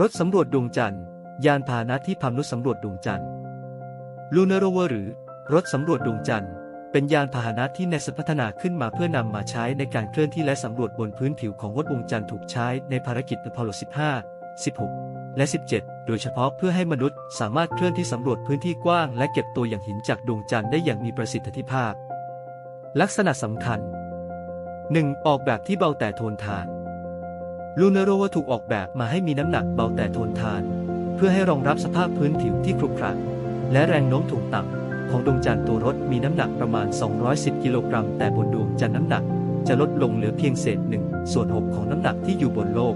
รถสำรวจดวงจันทร์ ยานพาหนะที่พานุสำรวจดวงจันทร์ลูนอร์โรเวอร์หรือ รถสำรวจดวงจันทร์ เป็นยานพาหนะที่เนสพัฒนาขึ้นมาเพื่อนำมาใช้ในการเคลื่อนที่และสำรวจบนพื้นผิวของวัดดวงจันทร์ถูกใช้ในภารกิจอพอลโล 15 16 และ 17 โดยเฉพาะเพื่อให้มนุษย์สามารถเคลื่อนที่สำรวจพื้นที่กว้าง และเก็บตัวอย่างหินจากดวงจันทร์ได้อย่างมีประสิทธิภาพ ลักษณะสำคัญ 1. ออกแบบที่เบาแต่ทนทาน ลูเนโรว่าถูกออกแบบมาให้มีน้ำหนักเบาแต่ทนทาน เพื่อให้รองรับสภาพพื้นผิวที่ครุขระและแรงโน้มถ่วงต่ำของดวงจันทร์ตัวรถมีน้ำหนักประมาณ 210 กิโลกรัม แต่บนดวงจันทร์น้ำหนักจะลดลงเหลือเพียงเศษหนึ่งส่วนหกของน้ำหนักที่อยู่บนโลก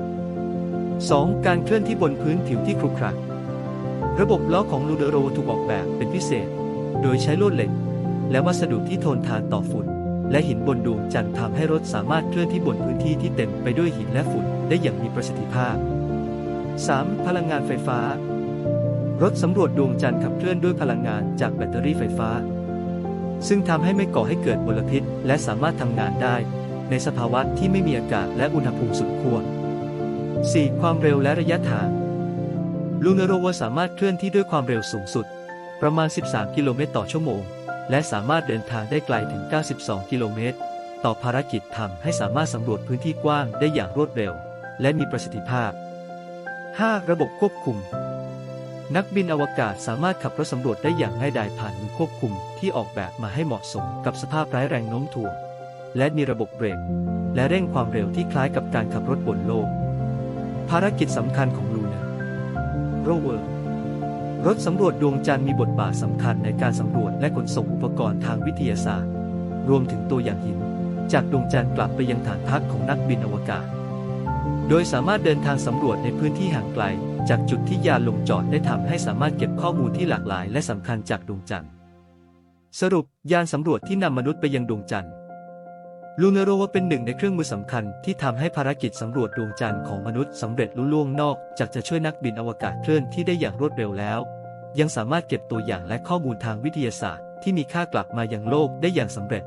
2. การเคลื่อนที่บนพื้นผิวที่ครุขระระบบล้อของลูเนโรถูกออกแบบเป็นพิเศษ โดยใช้ลวดเหล็ก และวัสดุที่ทนทานต่อฝุ่น และหินบนดวงจันทร์ทำให้รถสามารถเคลื่อนที่บนพื้นที่ที่เต็มไปด้วยหินและฝุ่นได้อย่างมีประสิทธิภาพ 3. พลังงานไฟฟ้า รถสำรวจดวงจันทร์ขับเคลื่อนด้วยพลังงานจากแบตเตอรี่ไฟฟ้า ซึ่งทำให้ไม่ก่อให้เกิดมลพิษ และสามารถทำงานได้ ในสภาวะที่ไม่มีอากาศและอุณหภูมิสุดขั้ว 4. ความเร็วและระยะทางลูนโรวสามารถเคลื่อนที่ด้วยความเร็วสูงสุด ประมาณ 13 กิโลเมตรต่อชั่วโมง และสามารถเดินทางได้ไกลถึง 92 กิโลเมตร ต่อภารกิจทำให้สามารถสำรวจพื้นที่กว้างได้อย่างรวดเร็ว และมีประสิทธิภาพ 5. ระบบควบคุม นักบินอวกาศสามารถขับรถสำรวจได้อย่างง่ายดายผ่านมือควบคุมที่ออกแบบมาให้เหมาะสมกับสภาพไร้แรงโน้มถ่วง และมีระบบเบรก และเร่งความเร็วที่คล้ายกับการขับรถบนโลก ภารกิจสำคัญของลูนอร์โรเวอร์ รถสำรวจดวงจันทร์มีบทบาทสำคัญในการสำรวจและขนส่งอุปกรณ์ทางวิทยาศาสตร์ รวมถึงตัวอย่างหิน จากดวงจันทร์กลับไปยังฐานพักของนักบินอวกาศ โดยสามารถเดินทางสำรวจในพื้นที่ห่างไกล จากจุดที่ยานลงจอดได้ทำให้สามารถเก็บข้อมูลที่หลากหลาย และสำคัญจากดวงจันทร์ สรุปยานสำรวจที่นำมนุษย์ไปยังดวงจันทร์ ลูเนโรว่าเป็นหนึ่งในเครื่องมือสำคัญที่ทำให้ภารกิจสำรวจดวงจันทร์ของมนุษย์สำเร็จลุล่วงนอกจากจะช่วยนักบินอวกาศเคลื่อนที่ได้อย่างรวดเร็วแล้ว ยังสามารถเก็บตัวอย่างและข้อมูลทางวิทยาศาสตร์ที่มีค่ากลับมายังโลกได้อย่างสำเร็จ